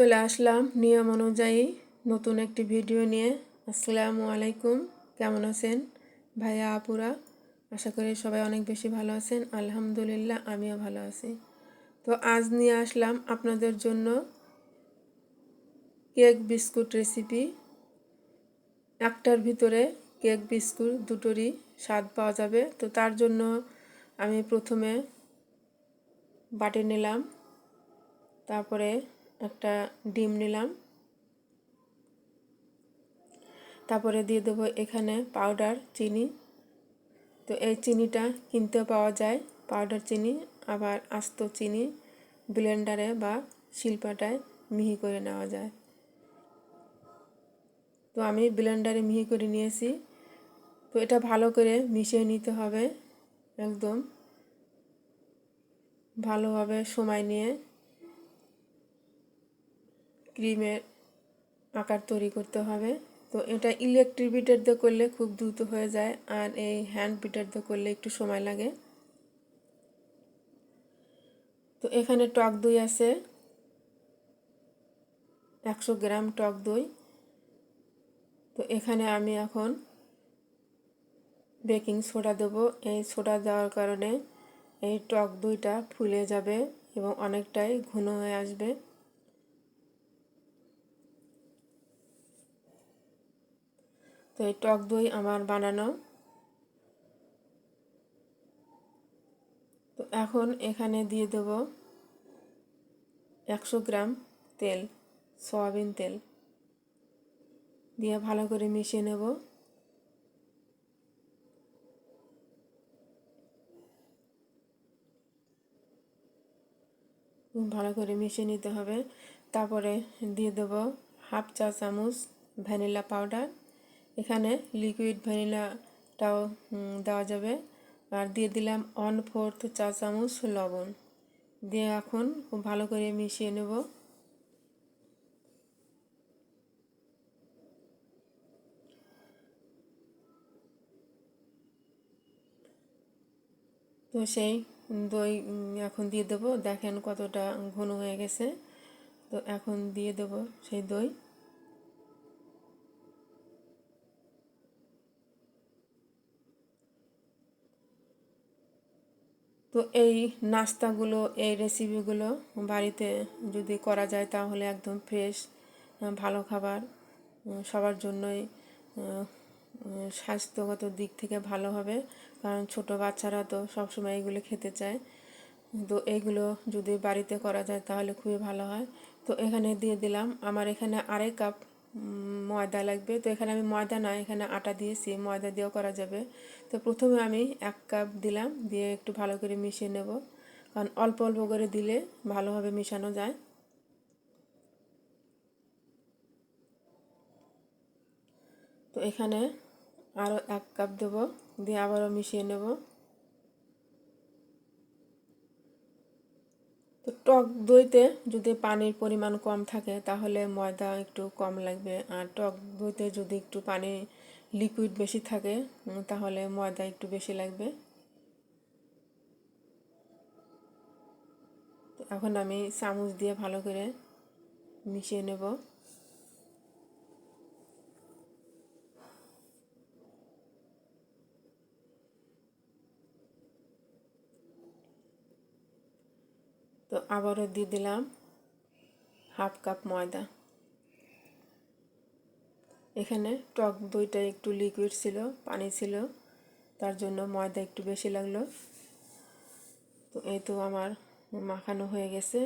চলে আসলাম নিয়ম অনুযায়ী নতুন একটি ভিডিও নিয়ে। আসসালামু আলাইকুম, কেমন আছেন ভাইয়া আপুরা? আশা করি সবাই অনেক বেশি ভালো আছেন। আলহামদুলিল্লাহ, আমিও ভালো আছি। তো আজ নিয়ে আসলাম আপনাদের জন্য কেক বিস্কুট রেসিপি একটার ভিতরে কেক বিস্কুট দুটোরই স্বাদ পাওয়া যাবে। তো তার জন্য আমি প্রথমে বাটি নিলাম, তারপরে একটা ডিম নিলাম। তারপরে দিয়ে দেবো এখানে পাউডার চিনি। তো এই চিনিটা কিনতে পাওয়া যায় পাউডার চিনি, আবার আস্ত চিনি ব্লেন্ডারে বা শিল্পাটায় মিহি করে নেওয়া যায়। তো আমি ব্লেন্ডারে মিহি করে নিয়েছি। তো এটা ভালো করে মিশিয়ে নিতে হবে একদম। ভালোভাবে সময় নিয়ে ক্রিমের আকার তৈরি করতে হবে। তো এটা ইলেকট্রিক বিটার দিয়ে করলে খুব দ্রুত হয়ে যায় আর এই হ্যান্ড বিটার দিয়ে করলে একটু সময় লাগে। তো এখানে টক দই আছে। একশো গ্রাম টক দই। তো এখানে আমি এখন বেকিং সোডা দেবো। এই সোডা দেওয়ার কারণে এই টক দইটা ফুলে যাবে এবং অনেকটাই ঘন হয়ে আসবে। তো এই টক দই আমার বানানো। তো এখন এখানে দিয়ে দেব একশো গ্রাম তেল, সয়াবিন তেল। দিয়ে ভালো করে মিশিয়ে নেব। ভালো করে মিশিয়ে নিতে হবে। তারপরে দিয়ে দেব হাফ চা চামচ ভ্যানিলা পাউডার। এখানে লিকুইড ভ্যানিলাটাও দেওয়া যাবে। আর দিয়ে দিলাম ওয়ান ফোর্থ চা চামচ লবণ। দিয়ে এখন খুব ভালো করে মিশিয়ে নেব। তো সেই দই এখন দিয়ে দেবো। দেখেন কতটা ঘন হয়ে গেছে। তো এখন দিয়ে দেবো সেই দই। তো এই নাস্তাগুলো, এই রেসিপিগুলো বাড়িতে যদি করা যায় তাহলে একদম ফ্রেশ ভালো খাবার সবার জন্যই স্বাস্থ্যগত দিক থেকে ভালো হবে। কারণ ছোট বাচ্চারা তো সবসময় এগুলো খেতে চায়। তো এইগুলো যদি বাড়িতে করা যায় তাহলে খুবই ভালো হয়। তো এখানে দিয়ে দিলাম। আমার এখানে আড়াই কাপ ময়দা লাগবে। তো এখানে আমি ময়দা না এখানে আটা দিয়েছি, ময়দা দিয়েও করা যাবে। তো প্রথমে আমি এক কাপ দিলাম, দিয়ে একটু ভালো করে মিশিয়ে নেব। কারণ অল্প অল্প করে দিলে ভালোভাবে মিশানো যায়। তো এখানে আরও এক কাপ দেব, দিয়ে আবারও মিশিয়ে নেব তো টক দইতে যদি পানির পরিমাণ কম থাকে, তাহলে ময়দা একটু কম লাগবে। আর টক দইতে যদি একটু পানি লিকুইড বেশি থাকে তাহলে ময়দা একটু বেশি লাগবে। এখন আমি চামচ দিয়ে ভালো করে মিশিয়ে নেব। তো আবারও দিয়ে দিলাম হাফ কাপ ময়দা। এখানে টক দইটা একটু লিকুইড ছিল, পানি ছিল, তার জন্য ময়দা একটু বেশি লাগল। তো এই তো আমার মাখানো হয়ে গেছে।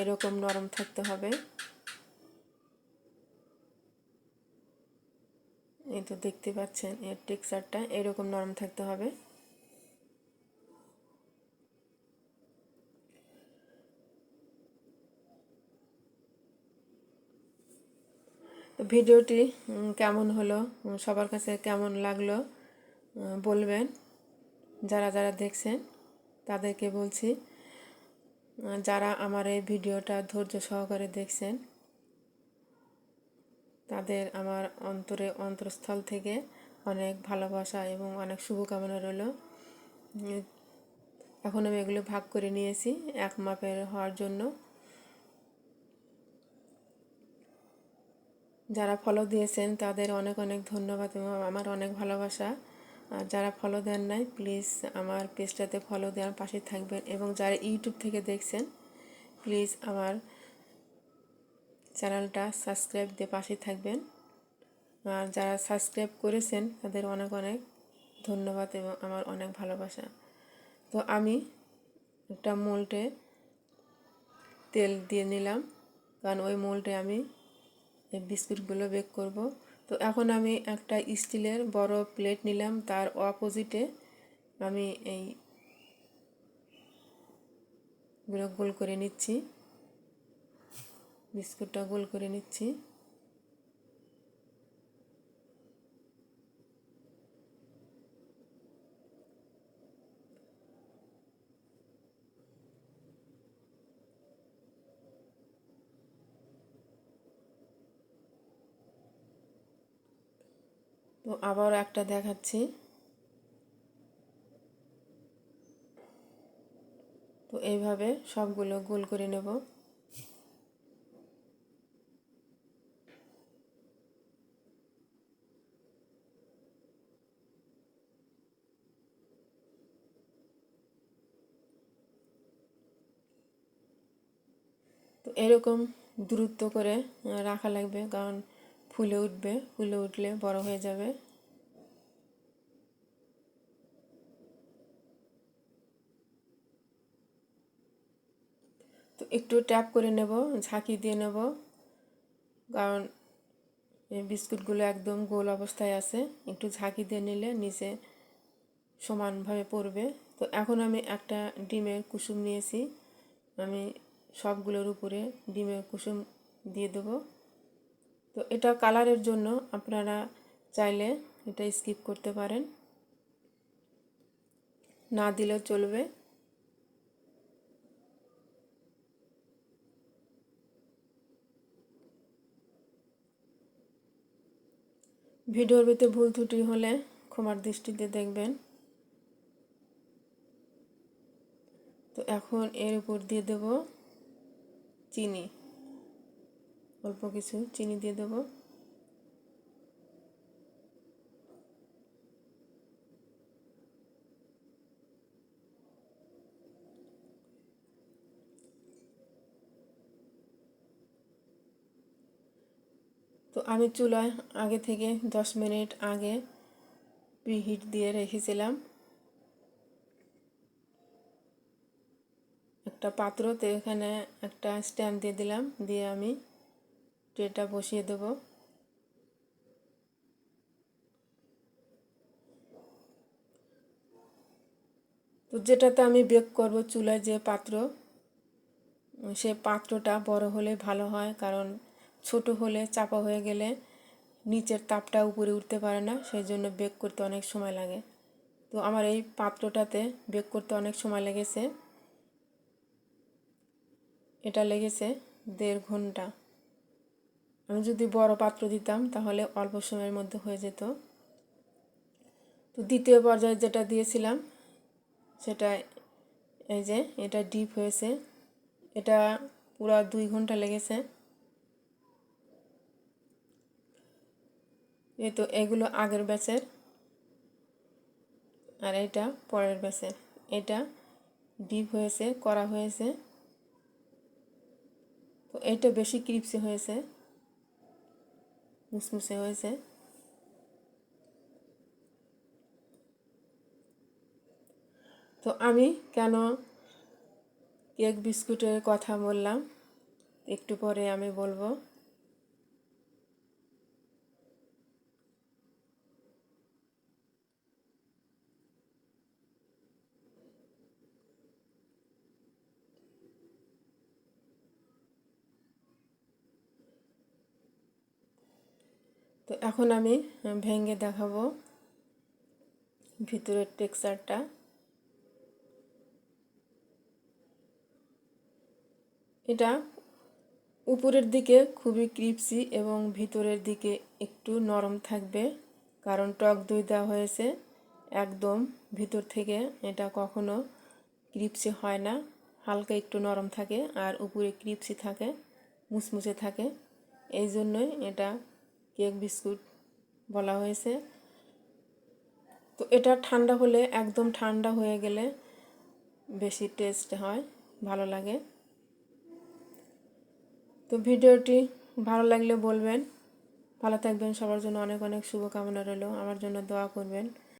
এরকম নরম থাকতে হবে। তো দেখতে পাচ্ছেন, এর টেক্সচারটা এরকম নরম থাকতে হবে। ভিডিওটি কেমন হলো? সবার কাছে কেমন লাগল? বলবেন। যারা যারা দেখছেন, তাদেরকে বলছি যারা আমার এই ভিডিওটা ধৈর্য সহকারে দেখছেন তাদের আমার অন্তরে অন্তরস্থল থেকে অনেক ভালোবাসা এবং অনেক শুভকামনা রইল। এখন আমি এগুলো ভাগ করে নিয়েছি এক মাপের হওয়ার জন্য। যারা ফলো দিয়েছেন তাদের অনেক অনেক ধন্যবাদ এবং আমার অনেক ভালোবাসা। আর যারা ফলো দেন নাই প্লিজ আমার পেজটাতে ফলো দেওয়ার পাশে থাকবেন এবং যারা ইউটিউব থেকে দেখছেন প্লিজ আমার চ্যানেলটা সাবস্ক্রাইব দিয়ে পাশে থাকবেন। আর যারা সাবস্ক্রাইব করেছেন, তাদের অনেক অনেক ধন্যবাদ এবং আমার অনেক ভালোবাসা। তো আমি একটা মোল্টে তেল দিয়ে নিলাম, কারণ ওই মোল্টে আমি বিস্কুটগুলো বেক করব। তো এখন আমি একটা স্টিলের বড় প্লেট নিলাম, তার অপোজিটে আমি এই গুলো গোল করে নিচ্ছি। বিস্কুটটা গোল করে নিচ্ছি। তো আবার একটা দেখাচ্ছি। তো এইভাবে সবগুলো গোল করে নেব। তো এরকম দূরত্ব করে রাখা লাগবে কারণ ফুলে উঠবে, ফুলে উঠলে বড় হয়ে যাবে। তো একটু ট্যাপ করে নেব, ঝাঁকি দিয়ে নেব, কারণ বিস্কুটগুলো একদম গোল অবস্থায় আছে। একটু ঝাঁকি দিয়ে নিলে নিচে সমানভাবে পড়বে। তো এখন আমি একটা ডিমের কুসুম নিয়েছি। আমি সবগুলোর উপরে ডিমের কুসুম দিয়ে দেবো। তো এটা কালারের জন্য আপনারা চাইলে এটা স্কিপ করতে পারেন। না দিলেও চলবে। ভিডিওর ভিতরে ভুল ত্রুটি হলে ক্ষমার দৃষ্টিতে দেখবেন। তো এখন এর উপর দিয়ে দেব। চিনি। অল্প কিছু চিনি দিয়ে দেব। তো আমি চুলায় আগে থেকে দশ মিনিট আগে প্রিহিট দিয়ে রেখেছিলাম। একটা পাত্রতে এখানে একটা স্ট্যান্ড দিয়ে দিলাম, দিয়ে আমি ট্রেটা বসিয়ে দেব। তো যেটাতে আমি বেক করব চুলায় যে পাত্র, সে পাত্রটা বড় হলে ভালো হয়, কারণ ছোট হলে চাপা হয়ে গেলে নিচের তাপটা উপরে উঠতে পারে না, সেই জন্য বেক করতে অনেক সময় লাগে। তো আমার এই পাত্রটাতে বেক করতে অনেক সময় লেগেছে। এটা লেগেছে দেড় ঘণ্টা। আমি যদি বড় পাত্র দিতাম তাহলে অল্প সময়ের মধ্যে হয়ে যেত। তো দ্বিতীয় পর্যায়ে যেটা দিয়েছিলাম, সেটা এই যে এটা ডিপ হয়েছে। এটা পুরো দুই ঘণ্টা লেগেছে। এই তো এগুলো আগের ব্যাচের। আর এটা পরের ব্যাচের। এটা ডিপ হয়েছে, করা হয়েছে। তো এটা বেশি ক্রিপসি হয়েছে। মুসমুসে হয়েছে। তো আমি কেন কেক বিস্কুটের কথা বললাম, একটু পরে আমি বলব। তো এখন আমি ভেঙে দেখাবো ভিতরের টেক্সচারটা। এটা উপরের দিকে খুবই ক্রিপসি এবং ভিতরের দিকে একটু নরম থাকবে, কারণ টক দই দেওয়া হয়েছে। একদম ভিতর থেকে এটা কখনো ক্রিপসি হয় না, হালকা একটু নরম থাকে আর উপরে ক্রিপসি থাকে, মুচমুচে থাকে। এই জন্যই এটা কেক, বিস্কুট বলা হয়েছে। তো এটা ঠান্ডা হলে, একদম ঠান্ডা হয়ে গেলে বেশি টেস্ট হয়, ভালো লাগে। তো ভিডিওটি ভালো লাগলে বলবেন। ভালো থাকবেন, সবার জন্য অনেক অনেক শুভকামনা রইল। আমার জন্য দোয়া করবেন।